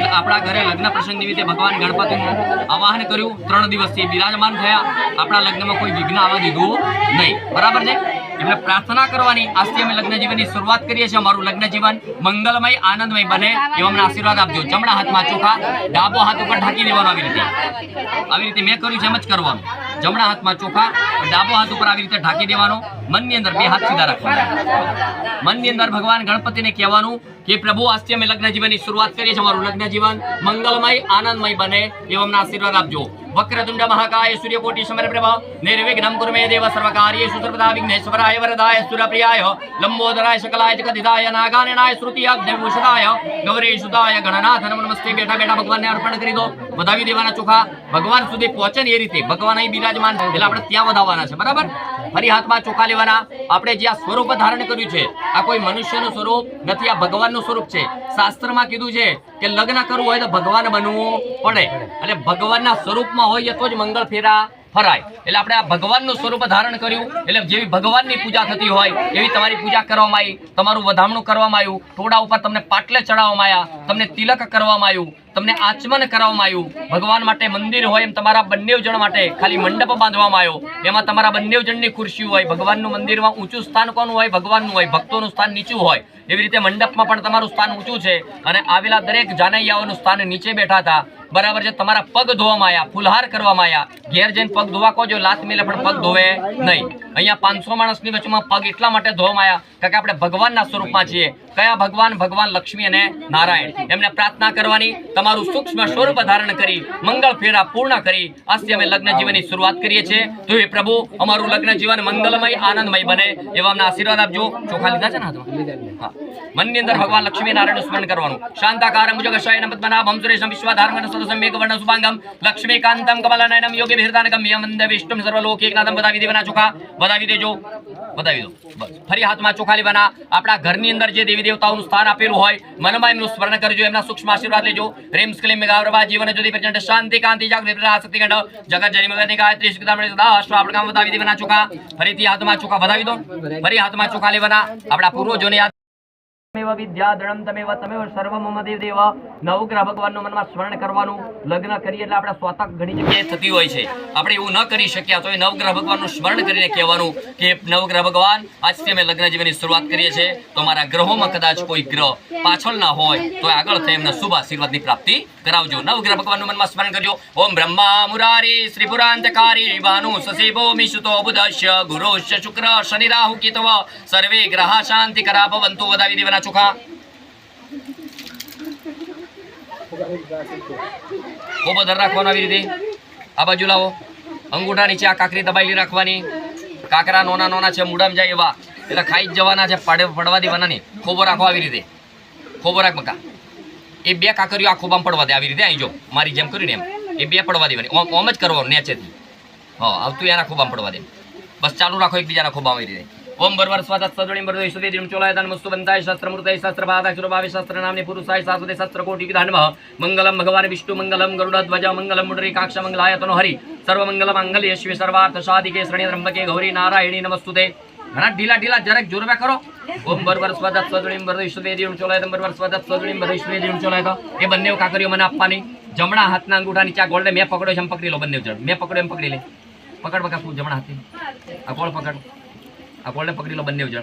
એટલે આપણા ઘરે લગ્ન પ્રસંગ નિમિત્તે ભગવાન ગણપતિનું આવાહન કર્યું. ત્રણ દિવસથી બિરાજમાન થયા. આપણા લગ્નમાં કોઈ વિઘ્ન આવવા દીધું નહીં. બરાબર છે? એમને પ્રાર્થના કરવાની આજથી અમે લગ્ન જીવનની શરૂઆત કરીએ છીએ. અમારું લગ્ન જીવન મંગલમય, આનંદમય બને એવા અમને આશીર્વાદ આપજો. જમણા હાથમાં ચોખા, ડાબો હાથ ઉપર ઢાંકી દેવાનો આવી રીતે. આવી રીતે મેં કર્યું છે, એમ જ કરવાનું. જમણા હાથમાં ચોખા ડાબો હાથ ઉપર આવી રીતે ઢાંકી દેવાનો. મનની અંદર બે હાથ સીધા રાખવાના. મનની અંદર ભગવાન ગણપતિને કહેવાનું કે પ્રભુ, આજથી અમે લગ્ન જીવનની શરૂઆત કરીએ છીએ. અમારું લગ્ન જીવન મંગલમય, આનંદમય બને એવો અમને આશીર્વાદ આપજો. વક્રતુંડ મહાકાય સૂર્યકોટી સમરપ્રભ નિર્વિઘ્નમ કુરુ મે દેવ સર્વકાર્યેષુ સર્વદા વિઘ્નેશ્વરાય વરદાય સુરપ્રિયાય લંબોદરાય શકલાય જગદિદાય નાગાનનાય શ્રુતિય જ્ઞભૂષણાય ગૌરીસુદાય ગણનાથ નમો નમસ્તે બેઠા બેઠા ભગવાનને અર્પણ કરી દો. વધાવી દેવાના ચોખા. ભગવાન સુધી પહોંચે ને એ રીતે. ભગવાન અહીં બિરાજમાન એટલે આપણે ત્યાં વધાવવાના છે. બરાબર? ફરી હાથમાં ચોખા લેવાના. આપણે જે આ સ્વરૂપ ધારણ કર્યું છે, આ કોઈ મનુષ્યનું સ્વરૂપ નથી, આ ભગવાનનું સ્વરૂપ છે. શાસ્ત્રમાં કીધું છે કે લગ્ન કરવું હોય તો ભગવાન બનવું પડે. એટલે ભગવાનના સ્વરૂપમાં હોય તો જ મંગળ ફેરા. ફરાય. એટલે આપણે આ ભગવાનનું સ્વરૂપ ધારણ કર્યું. એટલે જેવી ભગવાનની પૂજા થતી હોય, એવી તમારી પૂજા કરવામાં આવી. તમારું વધામણું કરવામાં આવ્યું. ટોળા ઉપર તમને પાટલે ચડાવવામાં આવ્યા. તમને તિલક કરવામાં આવ્યું. તમને આચમન કરવામાં આવ્યું. ભગવાન માટે મંદિર હોય એમ તમારા બંને જણ માટે ખાલી મંડપ બાંધવામાં આવ્યો. એમાં તમારા બંને જણની ખુરશી હોય, ભગવાનનું મંદિરમાં ઊંચું સ્થાન કોનું હોય, ભગવાનનું હોય, ભક્તોનું સ્થાન નીચું હોય. એવી રીતે મંડપમાં પણ તમારું સ્થાન ઊંચું છે. અને આવેલા દરેક જાનૈયાઓનું સ્થાન નીચે બેઠા હતા. બરાબર છે, તમારા પગ ધોવામાં આવ્યા ફુલહાર કરવામાં આવ્યા ઘેર જઈને પગ ધોવા કહો જો લાત મેલે પણ પગ ધોવે નહીં. અહીંયા પાંચસો માણસની વચમાં પગ એટલા માટે કારણ કે આપણે ભગવાનના સ્વરૂપમાં છીએ. કયા ભગવાન? ભગવાન લક્ષ્મી અને નારાયણ. એમને પ્રાર્થના કરવાની, તમારું સૂક્ષ્મ સ્વરૂપ ધારણ કરી, મંગળ ફેરા પૂર્ણ કરી. આજથી અમે લગ્ન જીવનની શરૂઆત કરીએ છીએ. તો એ પ્રભુ, અમારું લગ્ન જીવન મંગલમય, આનંદમય બને. એવા અમને આશીર્વાદ આપજો. ચોખા લીધા છે ને હાથમાં? મનની અંદર ભગવાન લક્ષ્મી નારાયણ સ્મરણ કરવાનું. શાંતાકારમ ભુજગશાય પદ્મનાભમ સુરેશમ વિશ્વાધારમ સદસમ વર્ણ સુભાંગમ લક્ષ્મીકાંતમ કમલનયનમ યોગી વિહૃતાનકમ યમંદ વિષ્ણુમ સર્વલોકીકનાથમ બતાવી દેવાના ચોખા. બતાવી દેજો. બતાવી દો. બસ. ફરી હાથમાં ચોખા લેવાના આપણા ઘરની અંદર જે દેવી દેવતાઓનું સ્થાન આપેલું હોય, મનમાં એમનું સ્મરણ કરજો, એમના સૂક્ષ્મ આશીર્વાદ લેજો. રેમ સ્ક્લીમ મેગાવરવા જીવન જ્યોતિ પ્રચંડ, શાંતિ, કાંતિ, જાગૃતિ આસક્તિ, ગંડ. જગત જરી મગરની ગાયત્રી સુખદામણી સદા અશ્વ, આપણે કામ બતાવી દેવાના ચોખા. ફરીથી હાથમાં ચોખા બતાવી દો. ફરી હાથમાં ચોખા લેવાના આપણા પૂર્વજોને યાદ કદાચ કોઈ ગ્રહ પાછળ ના હોય તો આગળ થઈ એમને શુભ આશીર્વાદની પ્રાપ્તિ કરાવજો. નવગ્રહ ભગવાનનું મનમાં સ્મરણ કરજો. ઓમ બ્રહ્મા મુરારી શ્રી પુરાંતકારી ભાનુ શશિભો મિશુતો બુધશ્ય ગુરુશ્ય શુક્ર શનિ રાહુ કેતવ. સર્વે ગ્રહ શાંતિ કરા ભવંતુ વધાવી દેવાના ચોખા ખૂબ અધર રાખવાનો આવી રીતે આ બાજુ લાવો અંગૂઠા નીચે આ કાકરી દબાયેલી રાખવાની કાકરા નોના નોના છે મૂડામાં જાય એવા એટલે ખાઈ જ જવાના છે પાડે પડવા દેવાના નહીં ખોબો રાખો આવી રીતે ખોબો રાખ મકા એ બે કાકરીઓ આ ખોબામાં પડવા દે આવી રીતે આવી જો મારી જેમ કરીને એમ એ બે પડવા દેવાની ઓમ ઓમ જ કરવાનું નેચેથી હા આવતું એના ખોબામાં પડવા દે બસ ચાલુ રાખો એકબીજાના ખોબામાં આવી રીતે ઓમ બરવાર સ્વાદત સદોણી બરદો ઈશ્વરી દિમ ચોલાયદાન મસ્તુ બંધાય શાસ્ત્ર મૂર્તય શાસ્ત્ર બાધા સુરભાવે શાસ્ત્ર નામની પુરુષાય શાશ્વતે શાસ્ત્ર કોટી વિધાનમ મંગલમ ભગવાન વિષ્ણુ, મંગલમ ગરુડ ધ્વજ, મંગલમ મુડરી, કાક્ષ મંગલાય તનો હરિ. સર્વ મંગલ મંગલ્ય શિવ સર્વાર્થ સાધિકે શ્રેણી ત્રંબકે ગૌરી નારાયણી નમસ્તુતે. ઘણા ઢીલા ઢીલા જરાક જોરમાં કરો ઓમ બરવાર સ્વાદત સદોણી બરદો ઈશ્વરી દિમ ચોલાયદાન બરવાર સ્વાદત સદોણી બરદો ઈશ્વરી દિમ ચોલાયદા એ બંને કાકરીઓ મને આપવાની. જમણા હાથના અંગૂઠા નીચે ગોળને મેં પકડ્યો છે, એમ પકડી લો બંને જણ. મેં પકડ્યો, એમ પકડી લે. પકડ પકડ તું જમણા હાથે. આ ગોળ પકડ. આ ગોળને પકડી લો બંને જણ.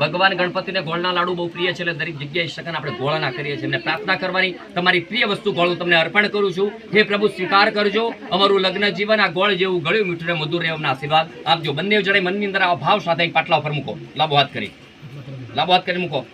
ભગવાન ગણપતિને ગોળના લાડુ બહુ પ્રિય છે, એટલે દરેક જગ્યાએ શકન આપણે ગોળાના કરીએ છીએ. એમને પ્રાર્થના કરવાની તમારી પ્રિય વસ્તુ ગોળ હું તમને અર્પણ કરું છું. હે પ્રભુ, સ્વીકાર કરજો. અમારું લગ્ન જીવન આ ગોળ જેવું ગળ્યું મીઠું ને મધુર રહે આશીર્વાદ આપજો. બંને જણે મનની અંદર આ ભાવ સાથે પાટલા ઉપર મૂકો. લાભો હાથ કરી. લાભો હાથ કરી મૂકો.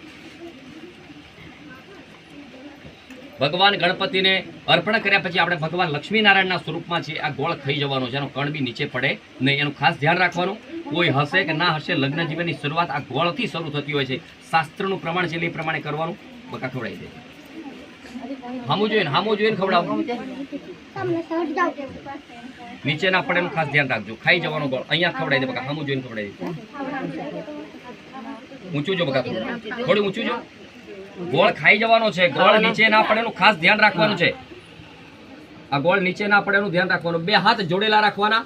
ભગવાન ગણપતિને અર્પણ કર્યા પછી આપણે ભગવાન લક્ષ્મીનારાયણના સ્વરૂપમાં છે, આ ગોળ ખાઈ જવાનો છે, એનો કણ બી નીચે પડે નહીં, એનું ખાસ ધ્યાન રાખવાનું. કોઈ હશે કે ના હશે, લગ્ન જીવનની શરૂઆત આ ગોળથી શરૂ થતી હોય છે. શાસ્ત્રનું પ્રમાણ છે એ પ્રમાણે કરવાનું. બકા ખવડાવી દે. હામું જોઈએ હામું જોઈને ખવડાવો. નીચે ના પડે એનું ખાસ ધ્યાન રાખજો. ખાઈ જવાનો ગોળ. અહીંયા ખવડાવી દે બકા. હામું જોઈને ખવડાવી દે. ઊંચું જો બકા થોડું. થોડું ઊંચું જો. ગોળ ખાઈ જવાનો છે. ગોળ નીચે ના પડે એનું ખાસ ધ્યાન રાખવાનું છે. આ ગોળ નીચે ના પડે એનું ધ્યાન રાખવાનું. બે હાથ જોડેલા રાખવાના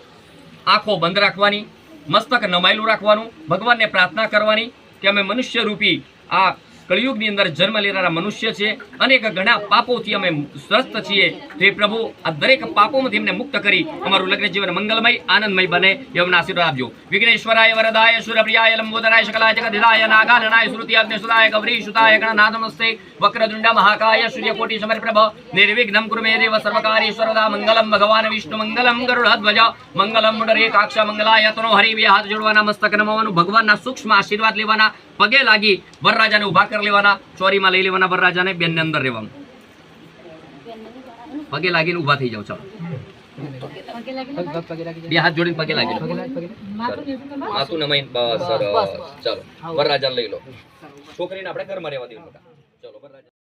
આંખો બંધ રાખવાની મસ્તક નમાયેલું રાખવાનું ભગવાનને પ્રાર્થના કરવાની કે અમે મનુષ્ય રૂપી આ કળિયુગની અંદર જન્મ લેનારા મનુષ્ય છે. અનેક ઘણા પાપોથી અમે સ્વસ્થ છીએ. તે પ્રભુ, આ દરેક પાપોમાંથી અમને મુક્ત કરી અમારું લગ્ન જીવન મંગલમય, આનંદમય બને. એમના આશીર્વાદ આપજો. વિઘ્નેશ્વરાય વરદાય, સુરપ્રિયાય, લંબોદરાય, શકલાય, જગદિદાય નાગાનનાય શ્રુતિ અગ્નિસુદાય ગૌરી સુદાય, ગણનાથ નમસ્તે. મહાકાય, સૂર્યકોટી સમર્પ્રભ નિર્વિઘ્નમ કુરમે દેવ સર્વકારી સર્વદા મંગલમ, ભગવાન વિષ્ણુ મંગલમ ગરુડધ્વજ મંગલમ મુંડરેકાક્ષ મંગલાય તનો હરિ બે હાથ જોડવાના મસ્તક નમવાનું ભગવાનના સૂક્ષ્મ આશીર્વાદ લેવાના પગે લાગી વરરાજાને ઊભા કરી લેવાના, ચોરીમાં લઈ લેવાના વરરાજાને બેનને અંદર રહેવાનું. પગે લાગીને ઊભા થઈ જાવ ચાલો. બે હાથ જોડીને પગે લાગી. માથું નમાઈને બસ ચાલો, વરરાજાને લઈ લો. છોકરીને આપણે ઘરમાં રહેવા દેવું. ચલો, વરરાજા.